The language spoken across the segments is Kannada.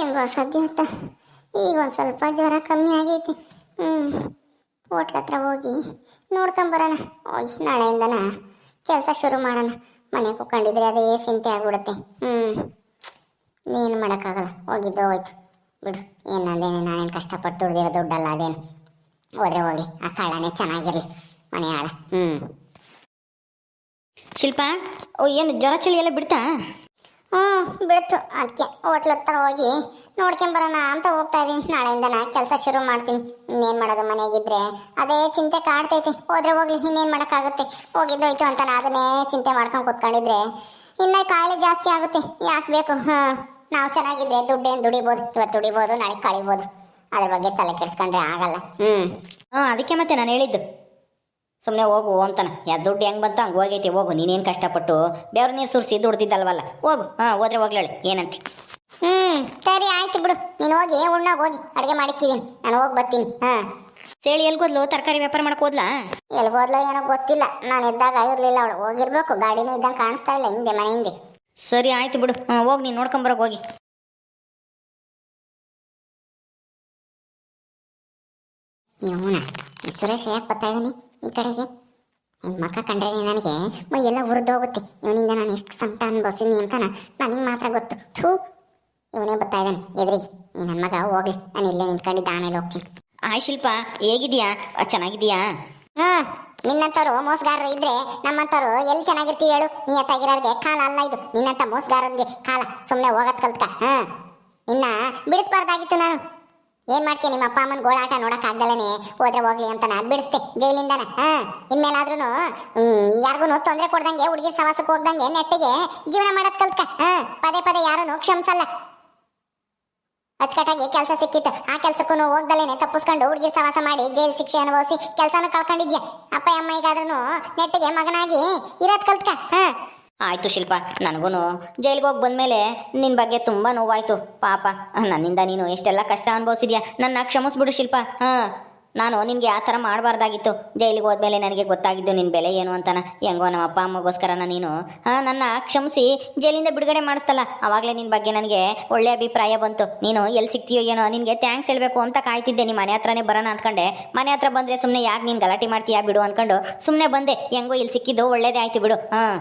ಹೆಂಗೋ ಸದ್ಯ ಅಂತ ಈಗ ಒಂದು ಸ್ವಲ್ಪ ಜ್ವರ ಕಮ್ಮಿ ಆಗೈತಿ. ಹ್ಞೂ ಹೋಟ್ಲ ಹತ್ರ ಹೋಗಿ ನೋಡ್ಕೊಂಬರೋಣ ಹೋಗಿ ನಾಳೆಯಿಂದನ ಕೆಲಸ ಶುರು ಮಾಡೋಣ. ಮನೆಗೆ ಕುತ್ಕೊಂಡಿದ್ರೆ ಅದೇ ಚಿಂತೆ ಆಗ್ಬಿಡುತ್ತೆ. ಹ್ಞೂ ನೀನು ಮಾಡೋಕ್ಕಾಗಲ್ಲ. ಹೋಗಿದ್ದು ಹೋಯ್ತು. ಬಿಡು ಏನಂದೇನೆ ನಾನೇನು ಕಷ್ಟಪಟ್ಟು ದುಡ್ದಿರೋ ದುಡ್ಡಲ್ಲ ಅದೇನು. ಹೋದ್ರೆ ಹೋಗಿ ಆ ಕಾಳನೇ ಚೆನ್ನಾಗಿರಲಿ, ಮನೆ ಆಳ. ಹ್ಞೂ ಶಿಲ್ಪ, ಓ, ಏನು ಜ್ವರ ಚಳಿ ಎಲ್ಲ ಬಿಡ್ತಾ? ಹ್ಞೂ ಬಿಡ್ತು. ಅದಕ್ಕೆ ಹೋಟ್ಲ ಹತ್ರ ಹೋಗಿ ನೋಡ್ಕೊಂಬರೋಣ ಅಂತ ಹೋಗ್ತಾ ಇದೀನಿ. ನಾಳೆಯಿಂದ ನಾ ಕೆಲಸ ಶುರು ಮಾಡ್ತೀನಿ. ಇನ್ನೇನು ಮಾಡೋದು ಮನೆಗಿದ್ರೆ? ಅದೇ ಚಿಂತೆ ಕಾಡ್ತೈತಿ. ಹೋದ್ರೆ ಹೋಗ್ಲಿ, ಇನ್ನೇನು ಮಾಡೋಕ್ಕಾಗುತ್ತೆ? ಹೋಗಿದ್ದೋಯ್ತು ಅಂತ ನಾ ಅದನ್ನೇ ಚಿಂತೆ ಮಾಡ್ಕೊಂಡು ಕೂತ್ಕೊಂಡಿದ್ರೆ ಇನ್ನ ಕಾಯಿಲೆ ಜಾಸ್ತಿ ಆಗುತ್ತೆ. ಯಾಕೆ ಬೇಕು? ಹಾಂ ನಾವು ಚೆನ್ನಾಗಿದ್ರೆ ದುಡ್ಡೇನು ದುಡಿಬೋದು. ಇವತ್ತು ದುಡಿಬೋದು, ನಾಳೆ ಕಳಿಬೋದು. ಅದ್ರ ಬಗ್ಗೆ ತಲೆ ಕೆಡಿಸ್ಕೊಂಡ್ರೆ ಆಗಲ್ಲ. ಹ್ಞೂ ಹ್ಞೂ ಅದಕ್ಕೆ ಮತ್ತೆ ನಾನು ಹೇಳಿದ್ದು. ಸುಮ್ಮನೆ ಹೋಗು ಅಂತಾನೆ. ಯಾ ದುಡ್ಡು ಹೆಂಗೆ ಬಂತ ಹಂಗೆ ಹೋಗೈತಿ ಹೋಗು. ನೀನೇನು ಕಷ್ಟಪಟ್ಟು? ಬೇವ್ರ ನೀರು ಸುರಿಸಿ ದುಡ್ದಿದ್ದಲ್ವಲ್ಲ ಹೋಗು. ಹಾಂ ಹೋದ್ರೆ ಹೋಗ್ಲೇಳು ಏನಂತ? ಹ್ಞೂ ಸರಿ ಆಯ್ತು ಬಿಡು. ನೀನು ಹೋಗಿ ಉಣ್ಣಾಗ ಹೋಗಿ. ಅಡುಗೆ ಮಾಡಿಕ್ಕಿದ್ದೀನಿ ನಾನು ಹೋಗಿ ಬರ್ತೀನಿ. ಹಾಂ. ಸೇಳಿ ಎಲ್ಗೋದ್ಲು ತರಕಾರಿ ವ್ಯಾಪಾರ ಮಾಡಕ್ ಹೋದ್ಲಾ? ಎಲ್ಗೋದ್ಲ ಏನೋ ಗೊತ್ತಿಲ್ಲ. ನಾನು ಇದ್ದಾಗ ಇರಲಿಲ್ಲ ಅವಳು. ಹೋಗಿರ್ಬೇಕು. ಗಾಡಿನೂ ಇದ್ದಂಗೆ ಕಾಣಿಸ್ತಾ ಇಲ್ಲ ಹಿಂದೆ ಮನೆ ಹಿಂದೆ ಸರಿ ಆಯ್ತು ಬಿಡು. ಹಾಂ ಹೋಗಿ ನೀನು ನೋಡ್ಕೊಂಬರೋಕೆ ಹೋಗಿ. ಇವನ ಸುರೇಶ್ ಯಾಕೆ ಬರ್ತಾ ಇದ್ದಾನೆ ಈ ಕಡೆಗೆ. ಮಕ್ಕ ಕಂಡ್ರೆ ನನಗೆ ಮೈ ಎಲ್ಲ ಉರಿದೋಗುತ್ತೆ ಇವನಿಂದ ನಾನು ಎಷ್ಟು ಸಂಕಟ ಅನ್ಭವಿಸಿನಿ ಅಂತ ನನಗೆ ಮಾತ್ರ ಗೊತ್ತು. ಥೂ ಇವನೇ ಬರ್ತಾ ಇದ್ದಾನೆ ಎದುರಿಗೆ. ಈ ನನ್ನ ಮಗ ಹೋಗ್ಲಿ. ನಾನು ಇಲ್ಲೇ ನಿಂತ್ಕೊಂಡಿದ್ದ ಆಮೇಲೆ ಹೋಗ್ತೀನಿ. ಆಯ್ ಶಿಲ್ಪ ಹೇಗಿದೆಯಾ? ಚೆನ್ನಾಗಿದೆಯಾ? ಹಾ ನಿನ್ನಂತವ್ರು ಮೋಸಗಾರರು ಇದ್ರೆ ನಮ್ಮಂಥವ್ರು ಎಲ್ಲಿ ಚೆನ್ನಾಗಿರ್ತೀವಿ ಹೇಳು. ನೀ ನಿಯತ್ತಾಗಿರೋರ್ಗೆ ಕಾಲ ಅಲ್ಲ ಇದು. ನಿನ್ನಂತ ಮೋಸಗಾರರಿಗೆ ಕಾಲ. ಸುಮ್ಮನೆ ಹೋಗತ್ ಕಲ್ತ್ಕ. ಹಾ. ನಿನ್ನ ಬಿಡಿಸ್ಬಾರ್ದಾಗಿತ್ತು ನಾನು. ಏನ್ ಮಾಡ್ತೀನಿ ನಿಮ್ಮ ಅಪ್ಪ ಅಮ್ಮನ ಗೋಳಾಟ ನೋಡಕ್ ಆಗ್ದಲೇನೆ ಹೋದ್ರೆ ಹೋಗ್ಲಿ ಅಂತ ನಾ ಬಿಡಿಸ್ತೆ, ಜೈಲಿಂದನ. ಹಾ ಇನ್ಮೇಲಾದ್ರೂ ಯಾರಿಗೂ ತೊಂದರೆ ಕೊಡ್ದಂಗೆ ಹುಡುಗಿ ಸವಾಸಕ್ಕೆ ಹೋಗ್ದಂಗೆ, ನೆಟ್ಟಿಗೆ ಜೀವನ ಮಾಡೋದ್ ಕಲ್ತ್ಕ. ಹಾ, ಪದೇ ಪದೇ ಯಾರನ್ನು ಕ್ಷಮಿಸಲ್ಲ. ಅಚ್ಚುಕಟ್ಟಾಗಿ ಕೆಲಸ ಸಿಕ್ಕಿತ್ತು. ಆ ಕೆಲ್ಸಕ್ಕೂ ಹೋಗ್ದಲೇನೆ ತಪ್ಪಿಸ್ಕೊಂಡು ಹುಡುಗಿ ಸವಾಸ ಮಾಡಿ ಜೈಲ್ ಶಿಕ್ಷೆ ಅನುಭವಿಸಿ ಕೆಲಸನ ಕಳ್ಕೊಂಡಿದ್ಯಾ? ಅಪ್ಪ, ಅಮ್ಮ ನೆಟ್ಟಿಗೆ ಮಗನಾಗಿ ಇರೋದ್ ಕಲ್ತ್ಕ. ಹಾ ಆಯ್ತು ಶಿಲ್ಪ ನನಗೂ ಜೈಲಿಗೆ ಹೋಗಿ ಬಂದಮೇಲೆ ನಿನ್ನ ಬಗ್ಗೆ ತುಂಬ ನೋವಾಯಿತು. ಪಾಪ, ನನ್ನಿಂದ ನೀನು ಎಷ್ಟೆಲ್ಲ ಕಷ್ಟ ಅನುಭವಿಸಿದ್ಯಾ? ನನ್ನ ಕ್ಷಮಿಸ್ಬಿಡು ಶಿಲ್ಪ. ಹಾಂ, ನಾನು ನಿನಗೆ ಆ ಥರ ಮಾಡಬಾರ್ದಾಗಿತ್ತು. ಜೈಲಿಗೆ ಹೋದ್ಮೇಲೆ ನನಗೆ ಗೊತ್ತಾಗಿದ್ದು ನಿನ್ನ ಬೆಲೆ ಏನು ಅಂತಾನ? ಹೆಂಗೋ ನಮ್ಮ ಅಪ್ಪ ಅಮ್ಮಗೋಸ್ಕರನ ನೀನು, ಹಾಂ, ನನ್ನ ಕ್ಷಮಿಸಿ ಜೈಲಿಂದ ಬಿಡುಗಡೆ ಮಾಡಿಸ್ತಲ್ಲ. ಆವಾಗಲೇ ನಿನ್ನ ಬಗ್ಗೆ ನನಗೆ ಒಳ್ಳೆ ಅಭಿಪ್ರಾಯ ಬಂತು. ನೀನು ಎಲ್ಲಿ ಸಿಗ್ತೀಯೋ ಏನೋ ನಿನಗೆ ಥ್ಯಾಂಕ್ಸ್ ಹೇಳಬೇಕು ಅಂತ ಕಾಯ್ತಿದ್ದೆ. ನಿಮ್ಮ ಮನೆ ಹತ್ರನೇ ಬರೋಣ ಅಂದ್ಕೊಂಡೆ. ಮನೆ ಹತ್ರ ಬಂದರೆ ಸುಮ್ಮನೆ ಯಾಕೆ ನೀನು ಗಲಾಟೆ ಮಾಡ್ತೀಯಾ ಬಿಡು ಅಂದ್ಕೊಂಡು ಸುಮ್ಮನೆ ಬಂದೆ. ಹೆಂಗೋ ಇಲ್ಲಿ ಸಿಕ್ಕಿದ್ದು ಒಳ್ಳೇದೇ ಆಯ್ತು ಬಿಡು. ಹಾಂ.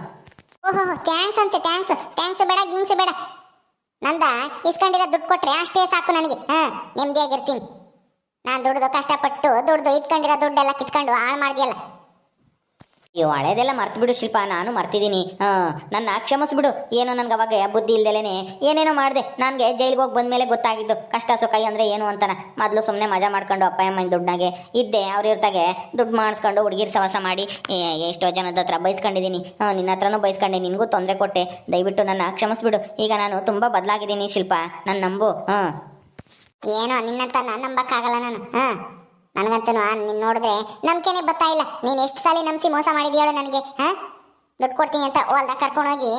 ಓಹೋ ಥ್ಯಾಂಕ್ಸ್ ಅಂತೆ ಥ್ಯಾಂಕ್ಸ್ ಥ್ಯಾಂಕ್ಸ್ ಬೇಡ ಗಿಂಗ್ಸ್ ಬೇಡ. ನಂದ, ಇಸ್ಕೊಂಡಿರೋ ದುಡ್ಡು ಕೊಟ್ರೆ ಅಷ್ಟೇ ಸಾಕು ನನಗೆ. ಹಾ ನೆಮ್ಮದಿಯಾಗಿರ್ತೀನಿ ನಾನು ದುಡ್ದು ಕಷ್ಟಪಟ್ಟು ದುಡ್ದು ಇಟ್ಕೊಂಡಿರೋ ದುಡ್ಡೆಲ್ಲ ಕಿತ್ಕೊಂಡು ಹಾಳು ಮಾಡ್ದಿಯಲ್ಲ. ಅಯ್ಯೋ, ಹಳೇದೆಲ್ಲ ಮರ್ತು ಬಿಡು ಶಿಲ್ಪ, ನಾನು ಮರ್ತಿದ್ದೀನಿ ಹಾಂ ನನ್ನ ಕ್ಷಮಿಸ್ಬಿಡು. ಏನೋ ನನಗೆ ಅವಾಗ ಬುದ್ಧಿ ಇಲ್ದಲೇನೆ ಏನೇನೋ ಮಾಡಿದೆ. ನನಗೆ ಜೈಲಿಗೆ ಹೋಗಿ ಬಂದಮೇಲೆ ಗೊತ್ತಾಗಿದ್ದು. ಕಷ್ಟ ಸುಖ ಅಂದರೆ ಏನು ಅಂತಾನೆ. ಮೊದಲು ಸುಮ್ಮನೆ ಮಜಾ ಮಾಡ್ಕೊಂಡು ಅಪ್ಪ ಅಮ್ಮನ ದುಡ್ಡಾಗೆ ಇದ್ದೆ. ಅವ್ರ ಇರ್ತಾಗೆ ದುಡ್ಡು ಮಾಡಿಸ್ಕೊಂಡು ಹುಡುಗಿರ್ ಸವಾಸ ಮಾಡಿ ಎಷ್ಟೋ ಜನದ ಹತ್ರ ಬೈಸ್ಕೊಂಡಿದ್ದೀನಿ ನಿನ್ನ ಹತ್ರನೂ ಬೈಸ್ಕೊಂಡೆ. ನಿನಗೂ ತೊಂದರೆ ಕೊಟ್ಟೆ. ದಯವಿಟ್ಟು ನನ್ನ ಕ್ಷಮಿಸ್ಬಿಡು. ಈಗ ನಾನು ತುಂಬ ಬದಲಾಗಿದ್ದೀನಿ ಶಿಲ್ಪ. ನನ್ನ ನಂಬು. ಹ್ಞೂ ಏನೋ ನಿನ್ನಂತ ನಾನು ನಂಬಕ್ಕಾಗಲ್ಲ ನಾನು. ಹಾ ನನಗಂತೂ ನಿನ್ನ ನೋಡಿದ್ರೆ ನಂಬಿಕೆನೇ ಬರ್ತಾ ಇಲ್ಲ. ನೀನು ಎಷ್ಟು ಸಲ ನಂಬಿಸಿ ಮೋಸ ಮಾಡಿದ್ಯಾಳು ನನಗೆ, ಹಾಂ? ದುಡ್ಡು ಕೊಡ್ತೀನಿ ಅಂತ ಹೊಲ್ದಾಗ ಕರ್ಕೊಂಡೋಗಿ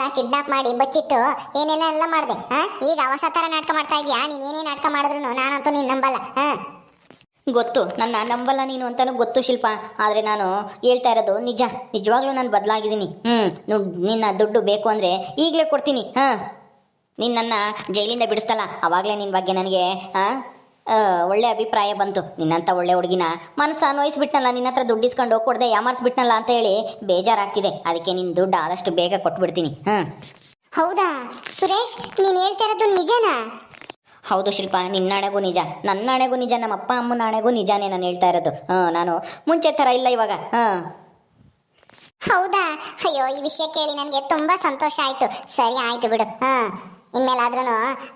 ನಾ ಕಿಡ್ನಾಪ್ ಮಾಡಿ ಬಚ್ಚಿಟ್ಟು ಏನೆಲ್ಲ ಎಲ್ಲ ಮಾಡಿದೆ, ಹಾಂ? ಈಗ ಹೊಸ ಥರ ನಾಟಕ ಮಾಡ್ತಾ ಇದೀಯಾ? ನೀನು ಏನೇ ನಾಟಕ ಮಾಡಿದ್ರು ನಾನಂತೂ ನೀನು ನಂಬಲ್ಲ, ಹಾಂ? ಗೊತ್ತು, ನನ್ನ ನಂಬಲ್ಲ ನೀನು ಅಂತಲೂ ಗೊತ್ತು ಶಿಲ್ಪ. ಆದರೆ ನಾನು ಹೇಳ್ತಾ ಇರೋದು ನಿಜ, ನಿಜವಾಗ್ಲೂ ನಾನು ಬದಲಾಗಿದ್ದೀನಿ. ಹ್ಞೂ ನಿನ್ನ ದುಡ್ಡು ಬೇಕು ಅಂದರೆ ಈಗಲೇ ಕೊಡ್ತೀನಿ, ಹಾಂ? ನೀನು ನನ್ನ ಜೈಲಿಂದ ಬಿಡಿಸ್ತಲ್ಲ ಆವಾಗಲೇ ನಿನ್ನ ಬಗ್ಗೆ ನನಗೆ, ಹಾಂ? ಒಳ್ಳೆ ಅಭಿಪ್ರಾಯ ಬಂತು. ನಿನ್ನಂಥ ಒಳ್ಳೆ ಹುಡುಗಿನ ಮನಸ್ಸು ಅನ್ವಯಿಸ್ಬಿಟ್ನಲ್ಲ ನಿನ್ನ ಹತ್ರ ದುಡ್ಡು ಇಸ್ಕೊಂಡು ಹೋಗ್ಕೊಡ್ದೆ ಯಾಮಾರಿಸ್ಬಿಟ್ನಲ್ಲ ಅಂತ ಹೇಳಿ ಬೇಜಾರಾಗ್ತಿದೆ. ಅದಕ್ಕೆ ನಿನ್ನ ದುಡ್ಡು ಆದಷ್ಟು ಬೇಗ ಕೊಟ್ಬಿಡ್ತೀನಿ. ಹಾಂ ಹೌದಾ? ಸುರೇಶ್ ನೀನು ಹೇಳ್ತಾ ಇರೋದು ನಿಜನಾ? ಹೌದು ಶಿಲ್ಪ ನಿನ್ನ ಹಣೆಗೂ ನಿಜ. ನನ್ನ ನಾಣೆಗೂ ನಿಜ ನಮ್ಮ ಅಪ್ಪ ಅಮ್ಮನ ನಾಣೆಗೂ ನಿಜಾನೇ ನಾನು ಹೇಳ್ತಾ ಇರೋದು. ಹಾಂ ನಾನು ಮುಂಚೆ ಥರ ಇಲ್ಲ ಇವಾಗ. ಹಾಂ ಹೌದಾ? ಅಯ್ಯೋ ಈ ವಿಷಯ ಕೇಳಿ ನನಗೆ ತುಂಬಾ ಸಂತೋಷ ಆಯ್ತು. ಸರಿ ಆಯ್ತು ಬಿಡು. ಹಾ ಇನ್ಮೇಲಾದ್ರೂ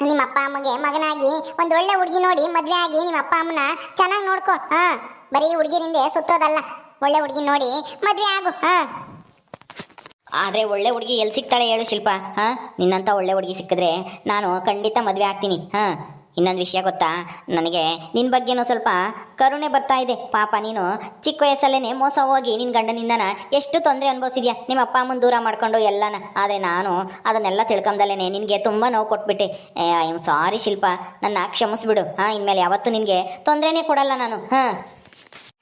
ನಿಮ್ಮ ಅಪ್ಪ ಅಮ್ಮಗೆ ಮಗನಾಗಿ ಒಂದು ಒಳ್ಳೆ ಹುಡುಗಿ ನೋಡಿ ಮದುವೆ ಆಗಿ ನಿಮ್ಮ ಅಪ್ಪ ಅಮ್ಮನ ಚೆನ್ನಾಗಿ ನೋಡ್ಕೊ, ಹಾಂ. ಬರೀ ಹುಡುಗಿರಿಂದೆ ಸುತ್ತೋದಲ್ಲ. ಒಳ್ಳೆ ಹುಡುಗಿ ನೋಡಿ ಮದುವೆ ಆಗು, ಹಾಂ. ಆದರೆ ಒಳ್ಳೆ ಹುಡುಗಿ ಎಲ್ಲಿ ಸಿಗ್ತಾಳೆ ಹೇಳು ಶಿಲ್ಪ, ಹಾಂ? ನಿನ್ನಂಥ ಒಳ್ಳೆ ಹುಡುಗಿ ಸಿಕ್ಕಿದ್ರೆ ನಾನು ಖಂಡಿತ ಮದುವೆ ಆಗ್ತೀನಿ, ಹಾಂ. ಇನ್ನೊಂದು ವಿಷಯ ಗೊತ್ತಾ? ನನಗೆ ನಿನ್ನ ಬಗ್ಗೆನೂ ಸ್ವಲ್ಪ ಕರುಣೆ ಬರ್ತಾ ಇದೆ. ಪಾಪ ನೀನು ಚಿಕ್ಕ ವಯಸ್ಸಲ್ಲೇ ಮೋಸ ಹೋಗಿ ನಿನ್ನ ಗಂಡನಿಂದನ ಎಷ್ಟು ತೊಂದರೆ ಅನುಭವಿಸಿದ್ಯಾ? ನಿಮ್ಮ ಅಪ್ಪ ಅಮ್ಮನ ದೂರ ಮಾಡ್ಕೊಂಡು ಎಲ್ಲನ. ಆದರೆ ನಾನು ಅದನ್ನೆಲ್ಲ ತಿಳ್ಕೊಂಡಲ್ಲೇ ನಿನಗೆ ತುಂಬ ನೋವು ಕೊಟ್ಬಿಟ್ಟೆ. I am sorry Shilpa. ನನ್ನ ಕ್ಷಮಿಸ್ಬಿಡು. ಹಾಂ, ಇನ್ಮೇಲೆ ಯಾವತ್ತೂ ನಿನಗೆ ತೊಂದರೆನೇ ಕೊಡಲ್ಲ ನಾನು. ಹಾಂ.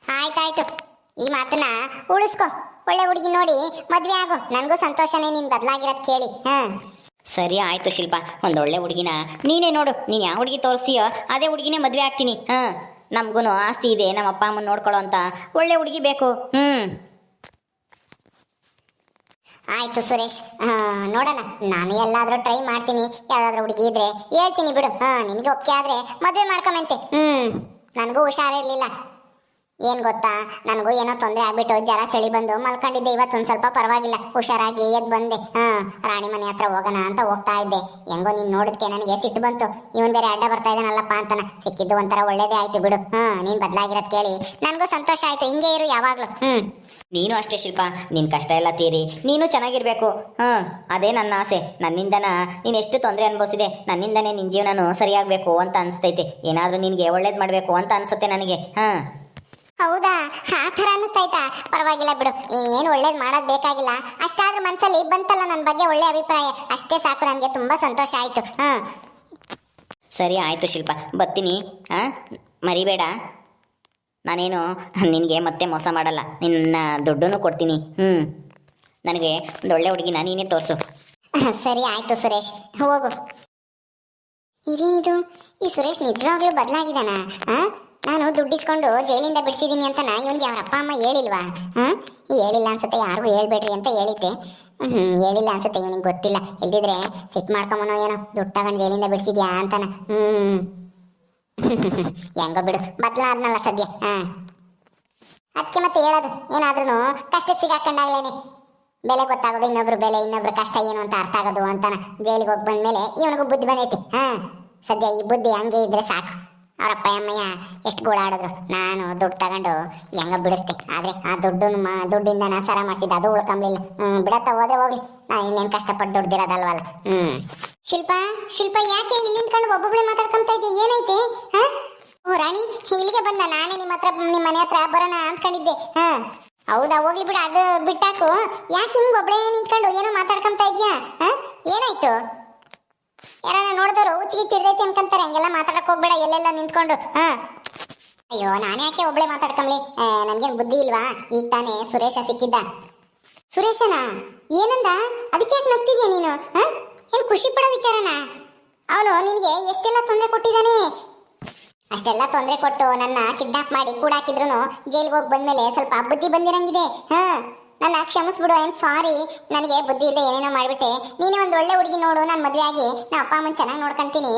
ಆಯ್ತಾಯ್ತು. ಈ ಮಾತನ್ನ ಉಳಿಸ್ಕೊ. ಒಳ್ಳೆ ಹುಡುಗಿ ನೋಡಿ ಮದುವೆ ಆಗು. ನನಗೂ ಸಂತೋಷನೇ ನೀನು ಬದಲಾಗಿರೋದು ಕೇಳಿ. ಹಾ. ಸರಿ ಆಯ್ತು ಶಿಲ್ಪ ಒಂದೊಳ್ಳೆ ಹುಡುಗಿನ. ನೀನೇ ನೋಡು, ನೀನು ಯಾವ ಹುಡುಗಿ ತೋರಿಸ್ತೀಯೋ ಅದೇ ಹುಡುಗಿನೇ ಮದುವೆ ಆಗ್ತೀನಿ. ಹಾಂ ನಮಗೂ ಆಸ್ತಿ ಇದೆ, ನಮ್ಮ ಅಪ್ಪ ಅಮ್ಮನ ನೋಡ್ಕೊಳ್ಳೋ ಅಂತ. ಒಳ್ಳೆ ಹುಡುಗಿ ಬೇಕು. ಹ್ಞೂ ಆಯ್ತು ಸುರೇಶ್ ನೋಡೋಣ, ನಾನು ಎಲ್ಲಾದ್ರೂ ಟ್ರೈ ಮಾಡ್ತೀನಿ. ಯಾವ್ದಾದ್ರು ಹುಡುಗಿ ಇದ್ರೆ ಹೇಳ್ತೀನಿ ಬಿಡು. ಹಾ ನಿಮಗೆ ಒಪ್ಪಿಗೆ ಆದ್ರೆ ಮದುವೆ ಮಾಡ್ಕೊಂಬಂತೆ ಹ್ಮ್, ನನಗೂ ಹುಷಾರಿರ್ಲಿಲ್ಲ. ಏನ್ ಗೊತ್ತಾ? ನನಗೂ ಏನೋ ತೊಂದರೆ ಆಗ್ಬಿಟ್ಟು ಜರ ಚಳಿ ಬಂದು ಮಲ್ಕೊಂಡಿದ್ದೆ. ಇವತ್ತೊಂದು ಸ್ವಲ್ಪ ಪರವಾಗಿಲ್ಲ. ಹುಷಾರಾಗಿ ಎದ್ ಬಂದೆ. ಹಾ, ರಾಣಿ ಮನೆ ಹತ್ರ ಹೋಗೋಣ ಅಂತ ಹೋಗ್ತಾ ಇದ್ದೆ. ಹೆಂಗೋ ನೀನ್ ನೋಡಿದ್ಕೆ ನನಗೆ ಸಿಟ್ಟು ಬಂತು. ಇವನ್ ಬೇರೆ ಅಡ್ಡ ಬರ್ತಾ ಇದ್ದಾನಲ್ಲಪ್ಪ ಅಂತನ. ಸಿಕ್ಕಿದ್ದು ಒಂಥರ ಒಳ್ಳೇದೇ ಆಯ್ತು ಬಿಡು. ಹಾ, ನೀನ್ ಬದ್ಲಾಗಿರೋದ್ ಕೇಳಿ. ನನಗೂ ಸಂತೋಷ ಆಯ್ತು. ಹಿಂಗೆ ಇರು ಯಾವಾಗ್ಲೂ. ಹ್ಮ್. ನೀನು ಅಷ್ಟೇ ಶಿಲ್ಪ. ನಿನ್ನ ಕಷ್ಟ ಎಲ್ಲ ತೀರಿ. ನೀನು ಚೆನ್ನಾಗಿರ್ಬೇಕು. ಹ್ಮ್ ಅದೇ ನನ್ನ ಆಸೆ. ನನ್ನಿಂದನ ನೀನು ಎಷ್ಟು ತೊಂದರೆ ಅನುಭವಿಸಿದೆ. ನನ್ನಿಂದನೇ ನಿನ್ನ ಜೀವನನು ಸರಿಯಾಗ್ಬೇಕು ಅಂತ ಅನ್ಸ್ತೈತೆ. ಏನಾದರೂ ನಿನ್ಗೆ ಒಳ್ಳೇದ್ ಮಾಡಬೇಕು ಅಂತ ಅನ್ಸುತ್ತೆ ನನಗೆ. ಹಾಂ. ಹೌದಾ? ಆ ಥರ ಅನ್ನಿಸ್ತಾಯ್ತಾ ಪರವಾಗಿಲ್ಲ ಬಿಡು. ಏನು ಒಳ್ಳೇದು ಮಾಡೋದು ಬೇಕಾಗಿಲ್ಲ. ಅಷ್ಟಾದ್ರೂ ಮನಸ್ಸಲ್ಲಿ ಬಂತಲ್ಲ ನನ್ನ ಬಗ್ಗೆ ಒಳ್ಳೆ ಅಭಿಪ್ರಾಯ. ಅಷ್ಟೇ ಸಾಕು ನನಗೆ ತುಂಬ ಸಂತೋಷ ಆಯಿತು. ಹಾಂ. ಸರಿ ಆಯಿತು ಶಿಲ್ಪ. ಬರ್ತೀನಿ. ಹಾಂ? ಮರಿಬೇಡ. ನಾನೇನು ನಿನಗೆ ಮತ್ತೆ ಮೋಸ ಮಾಡಲ್ಲ. ನಿನ್ನ ದುಡ್ಡನ್ನು ಕೊಡ್ತೀನಿ. ಹ್ಞೂ ನನಗೆ ಒಂದು ಒಳ್ಳೆ ಹುಡುಗಿನ ನೀನೇ ತೋರಿಸು. ಸರಿ ಆಯಿತು ಸುರೇಶ್. ಹೋಗು. ಇದೇನಿದು? ಈ ಸುರೇಶ್ ನಿಜವಾಗ್ಲೂ ಬದಲಾಗಿದ್ದಾನ? ನಾನು ದುಡ್ಡಿಸ್ಕೊಂಡು ಜೈಲಿಂದ ಬಿಡಿಸಿದೀನಿ ಅಂತ ನಾ ಇವನ್ಗೆ ಅವ್ರ ಅಪ್ಪ ಅಮ್ಮ ಹೇಳಿಲ್ವಾ? ಹ್ಮ್ ಹೇಳಿಲ್ಲ ಅನ್ಸುತ್ತೆ, ಯಾರಿಗೂ ಹೇಳ್ಬೇಡ್ರಿ ಅಂತ ಹೇಳಿದ್ದೆ. ಹ್ಮ್, ಹೇಳಿಲ್ಲ ಅನ್ಸುತ್ತೆ ಇವನಿಗೆ ಗೊತ್ತಿಲ್ಲ. ಇಲ್ದಿದ್ರೆ ಸಿಟ್ ಮಾಡ್ಕೊಂಬನೋ ಏನೋ, ದುಡ್ಡು ತಗೊಂಡು ಜೈಲಿಂದ ಬಿಡಿಸಿದ್ಯಾ ಅಂತಾನ. ಹ್ಮ್. ಹೆಂಗೋ ಬಿಡು, ಬದಲಾದ್ನಲ್ಲ ಸದ್ಯ. ಹಾಂ. ಅದಕ್ಕೆ ಮತ್ತೆ ಹೇಳೋದು ಏನಾದ್ರೂ ಕಷ್ಟ ಸಿಗಾಕೊಂಡಾಗ್ಲೇನೆ. ಬೆಲೆ ಗೊತ್ತಾಗೋದು, ಇನ್ನೊಬ್ರು ಬೆಲೆ, ಇನ್ನೊಬ್ರು ಕಷ್ಟ ಏನು ಅಂತ ಅರ್ಥ ಆಗೋದು ಅಂತಾನ. ಜೈಲಿಗೆ ಹೋಗಿ ಬಂದ್ಮೇಲೆ ಇವನಿಗೂ ಬುದ್ಧಿ ಬಂದೈತಿ. ಹಾ. ಸದ್ಯ ಈ ಬುದ್ಧಿ ಹಂಗೆ ಇದ್ರೆ ಸಾಕು. ಅವರಪ್ಪ ಅಮ್ಮಯ್ಯ ಎಷ್ಟು ಗೋಳಾಡಿದ್ರು. ನಾನು ದುಡ್ಡು ತಗೊಂಡು ಹೆಂಗ ಬಿಡಿಸ್ತೆ ಆದ್ರೆ ಆ ದುಡ್ಡು ದುಡ್ಡಿಂದ ನಾ ಸರ ಮಾಡಿಸಿದ್ದೆ. ಅದು ಉಳ್ಕೊಂಬ್ಲಿಲ್ಲ. ಹ್ಮ್, ಬಿಡತ್ತ ಹೋದ್ರೆ ಹೋಗ್ಲಿ. ನಾ ಇನ್ನೇನು ಕಷ್ಟಪಟ್ಟು ದುಡ್ದಿರೋದಲ್ವಲ್ಲ. ಹ್ಮ್. ಶಿಲ್ಪ ಶಿಲ್ಪ, ಯಾಕೆ ಇಲ್ಲಿ ನಿಂತ್ಕೊಂಡು ಒಬ್ಬೊಬ್ಳೆ ಮಾತಾಡ್ಕೊಂತ ಇದ್ದೆ ಏನೈತಿ? ಹಾ? ಓ, ರಾಣಿ, ಇಲ್ಲಿಗೆ ಬಂದ. ನಾನೇ ನಿಮ್ಮ ಹತ್ರ, ನಿಮ್ಮ ಮನೆ ಹತ್ರ ಬರೋಣ ಅಂದ್ಕೊಂಡಿದ್ದೆ. ಹಾ. ಹೌದಾ, ಹೋಗ್ಲಿ ಬಿಡು. ಅದು ಬಿಟ್ಟಾಕು. ಯಾಕೆ ಹಿಂಗ್ ಒಬ್ಳೆ ನಿಂತ್ಕೊಂಡು ಏನೋ ಮಾತಾಡ್ಕೊಂತ ಇದ್ಯಾ ಹಾ? ಏನಾಯ್ತು? ಯಾರನ್ನ ನೋಡಿದವರು ಉಚ್ಚಿಗೆ ಚಿಡ್ದೈತಿ ಅನ್ಕಂತಾರೆ, ಹಂಗೆಲ್ಲ ಮಾತಾಡಕ್ ಹೋಗ್ಬೇಡ, ಎಲ್ಲೆಲ್ಲ ನಿಂತ್ಕೊಂಡು. ಹಾ. ಅಯ್ಯೋ, ನಾನು ಯಾಕೆ ಒಬ್ಳೆ ಮಾತಾಡ್ಕಂಬ್ಲಿ? ನನ್ಗೇನ್ ಬುದ್ಧಿ ಇಲ್ವಾ? ಈಗ ತಾನೇ ಸುರೇಶ ಸಿಕ್ಕಿದ್ದ. ಸುರೇಶನ? ಏನಂದ? ಅದಕ್ಕೆ ಯಾಕೆ ನಗ್ತಿದ್ಯಾ ನೀನು? ಹಾ? ಏನ್ ಖುಷಿ ಪಡೋ ವಿಚಾರನ? ಅವನು ನಿನಗೆ ಎಷ್ಟೆಲ್ಲ ತೊಂದರೆ ಕೊಟ್ಟಿದ್ದಾನೆ? ಅಷ್ಟೆಲ್ಲ ತೊಂದರೆ ಕೊಟ್ಟು ನನ್ನ ಕಿಡ್ನಾಪ್ ಮಾಡಿ ಕೂಡಾಕಿದ್ರು ಜೈಲಿಗೆ ಹೋಗಿ ಬಂದ್ಮೇಲೆ ಸ್ವಲ್ಪ ಬುದ್ಧಿ ಬಂದಿರಂಗಿದೆ. ಹಾ. ನನ್ನ ಕ್ಷಮಿಸ್ಬಿಡು ಐ ಆಮ್ ಸಾರಿ ನನಗೆ ಬುದ್ಧಿ ಇಲ್ಲದೆ ಏನೇನೋ ಮಾಡಿಬಿಟ್ಟೆ. ನೀನೇ ಒಂದು ಒಳ್ಳೆ ಹುಡುಗಿ ನೋಡು, ನಾನು ಮದುವೆ ಆಗಿ ನಾನು ಅಪ್ಪ, ಅಮ್ಮನ ಚೆನ್ನಾಗಿ ನೋಡ್ಕೊಂತೀನಿ.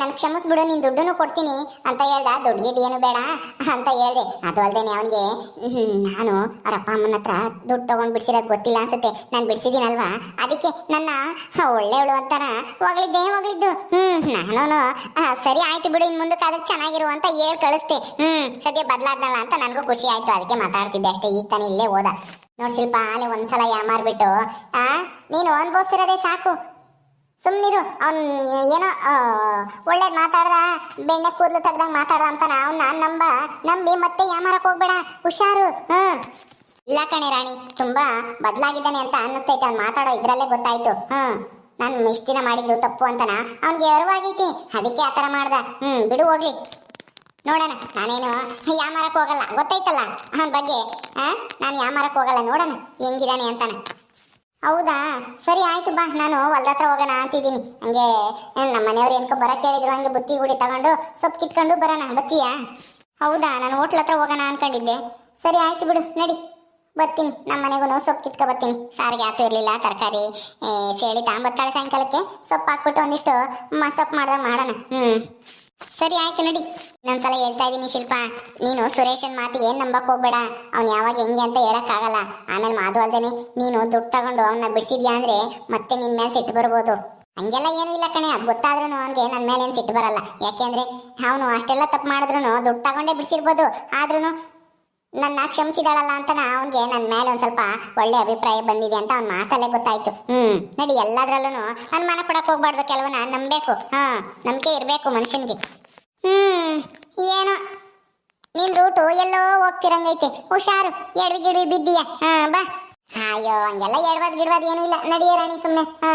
ನನ್ನ ಕ್ಷಮಿಸ್ಬಿಡು, ನೀನು ದುಡ್ಡನ್ನು ಕೊಡ್ತೀನಿ ಅಂತ ಹೇಳ್ದ. ದುಡ್ಡು ಏನು ಬೇಡ ಅಂತ ಹೇಳ್ದೆ. ಅದು ಅಲ್ಲದೆ ಅವನಿಗೆ ನಾನು ಅವ್ರ ಅಪ್ಪ, ಅಮ್ಮನ ಹತ್ರ ದುಡ್ಡು ತೊಗೊಂಡು ಬಿಡ್ಸಿರೋದು ಗೊತ್ತಿಲ್ಲ ಅನ್ಸುತ್ತೆ. ನಾನು ಬಿಡ್ಸಿದ್ದೀನಲ್ವಾ? ಅದಕ್ಕೆ ನನ್ನ ಒಳ್ಳೆಯವಳು ಅಂತಾರ ಹೋಗ್ಲಿದ್ದೆ, ಹೋಗ್ಲಿದ್ದು. ಹ್ಞೂ ನಾನು ಸರಿ ಆಯ್ತು ಬಿಡು ಇನ್ನು ಮುಂದಕ್ಕೆ ಅದಕ್ಕೆ ಚೆನ್ನಾಗಿರು ಅಂತ ಹೇಳಿ ಕಳಿಸ್ತೆ ಹ್ಞೂ ಸದ್ಯ ಬದಲಾದ್ನಲ್ಲ ಅಂತ ನನಗೂ ಖುಷಿ ಆಯ್ತು. ಅದಕ್ಕೆ ಮಾತಾಡ್ತಿದ್ದೆ ಅಷ್ಟೇ. ಈಗ ತಾನೇ ಇಲ್ಲೇ ಹೋದ. ನೋಡ್ ಶಿಲ್ಪ, ಅಲ್ಲಿ ಒಂದ್ಸಲ ಯಾಮಾರ್ಬಿಟ್ಟು ಆ, ನೀನು ಅನ್ಭವಿಸಿರೋದೇ ಸಾಕು. ಸುಮ್ನಿರು, ಅವ್ನ್ ಏನೋ ಒಳ್ಳೇದ್ ಮಾತಾಡ್ದ, ಬೆಣ್ಣೆ ಕೂದಲು ತೆಗ್ದಂಗ್ ಮಾತಾಡ್ದ ಅಂತ ಅವ್ನ ನಂಬ, ನಂಬಿ ಮತ್ತೆ ಯಾಮಾರಕ್ ಹೋಗ್ಬೇಡ. ಹುಷಾರು, ಹ್ಮ್. ಇಲ್ಲ ಕಣೆ ರಾಣಿ, ತುಂಬಾ ಬದಲಾಗಿದ್ದಾನೆ ಅಂತ ಅನ್ನಿಸ್ತೈತೆ ಅವ್ನು ಮಾತಾಡೋ ಇದ್ರಲ್ಲೇ ಗೊತ್ತಾಯ್ತು, ಹ್ಮ್. ನಾನು ಇಷ್ಟ ದಿನ ಮಾಡಿದ್ದು ತಪ್ಪು ಅಂತನ, ಅವ್ನಿಗೆ ಅರಿವಾಗೈತಿ, ಅದಕ್ಕೆ ಆ ಥರ ಮಾಡ್ದ, ಹ್ಮ್, ಬಿಡು ಹೋಗ್ಲಿ. ನೋಡೋಣ, ನಾನೇನು ಯಾಮಾರಕ್ಕೆ ಹೋಗಲ್ಲ. ಗೊತ್ತಾಯ್ತಲ್ಲ? ಅವನ ಬಗ್ಗೆ ನಾನು ಯಾಮಾರಕ್ಕೆ ಹೋಗಲ್ಲ, ನೋಡೋಣ. ಹೆಂಗಿದಾನೆ ಅಂತಾನೆ. ಹೌದಾ? ಸರಿ, ಆಯ್ತು ಬಾ. ನಾನು ಹೊಲ್ದ ಹತ್ರ ಹೋಗೋಣ ಅಂತಿದ್ದೀನಿ. ಹಂಗೆ ನಮ್ಮ ಮನೆಯವ್ರು ಏನ್ಕೋ ಬರಕ್ಕೆ ಹೇಳಿದ್ರು, ಹಂಗೆ ಬುತ್ತಿ ಗುಡಿ ತಗೊಂಡು ಸೊಪ್ಪು ಕಿತ್ಕೊಂಡು ಬರೋಣ. ಬತ್ತೀಯಾ? ಹೌದಾ? ನಾನು ಹೋಟ್ಲ್ ಹತ್ರ ಹೋಗೋಣ ಅನ್ಕೊಂಡಿದ್ದೆ. ಸರಿ, ಆಯ್ತು ಬಿಡು, ನಡಿ. ಬರ್ತೀನಿ. ನಮ್ಮ ಮನೆಗೂ ಸೊಪ್ಪು ಕಿತ್ಕೊ ಬರ್ತೀನಿ. ಸಾರಿಗೆ ಆತು ಇರಲಿಲ್ಲ, ತರಕಾರಿ ಸೇಳಿ ತಾಂಬತ್ತಾಳೆ ಸಾಯಂಕಾಲಕ್ಕೆ ಸೊಪ್ಪು ಹಾಕ್ಬಿಟ್ಟು ಒಂದಿಷ್ಟು ಸೊಪ್ಪು ಮಾಡ್ದಾಗ ಮಾಡೋಣ. ಹ್ಮ್. ಸರಿ, ಆಯ್ತು ನೋಡಿ. ಇನ್ನೊಂದ್ಸಲ ಹೇಳ್ತಾ ಇದೀನಿ ಶಿಲ್ಪ. ನೀನು ಸುರೇಶನ್ ಮಾತಿಗೆ ನಂಬಕ್ ಹೋಗ್ಬೇಡ. ಅವ್ನು ಯಾವಾಗ ಹೆಂಗೆ ಅಂತ ಹೇಳಕ್ ಆಗಲ್ಲ ಆಮೇಲೆ ಮಾದು ಅಲ್ದೇನೆ, ನೀನು ದುಡ್ಡು ತಗೊಂಡು ಅವನ್ನ ಬಿಡಿಸಿದ್ಯಾ ಅಂದ್ರೆ ಮತ್ತೆ ನಿನ್ ಮೇಲೆ ಸಿಟ್ಟು ಬರ್ಬೋದು. ಹಂಗೆಲ್ಲ ಏನು ಇಲ್ಲ ಕಣೆ. ಅದು ಗೊತ್ತಾದ್ರೂ ಅವನಿಗೆ ನನ್ನ ಮೇಲೆ ಏನು ಸಿಟ್ಟು ಬರಲ್ಲ. ಯಾಕೆಂದ್ರೆ ಅವನು ಅಷ್ಟೆಲ್ಲ ತಪ್ಪು ಮಾಡಿದ್ರು ದುಡ್ಡು ತಗೊಂಡೇ ಬಿಡಿಸಿರ್ಬೋದು. ಆದ್ರೂ ನನ್ನ ಕ್ಷಮಿಸಿದಾಳಲ್ಲ ಅಂತ ಅವನಿಗೆ ನನ್ನ ಮೇಲೆ ಒಂದು ಸ್ವಲ್ಪ ಒಳ್ಳೆ ಅಭಿಪ್ರಾಯ ಬಂದಿದೆ ಅಂತ ಅವ್ನ ಮಾತಲ್ಲೇ ಗೊತ್ತಾಯ್ತು. ಹ್ಮ್, ನಡಿ ಎಲ್ಲದ್ರಲ್ಲೂ ಅನುಮಾನ ಪಡಕ್ ಹೋಗ್ಬಾರ್ದು ಕೆಲವನ್ನ ನಂಬೇಕು ಹಾ, ನಂಬಿಕೆ ಇರ್ಬೇಕು ಮನುಷ್ಯನಿಗೆ. ಹ್ಮ್, ಏನೋ? ನಿನ್ ರೂಟು ಎಲ್ಲೋ ಹೋಗ್ತಿರಂಗೈತೆ. ಹುಷಾರು, ಎಡವಿ ಗಿಡವಿ ಬಿದ್ದೀಯ. ಹಾ, ಬಾ. ಅಯ್ಯೋ, ಹಂಗೆಲ್ಲ ಎಡವಾದ್ ಗಿಡವಾದ್ ಏನೂ ಇಲ್ಲ. ನಡಿಯ ರಾಣಿ ಸುಮ್ಮನೆ ಹಾ.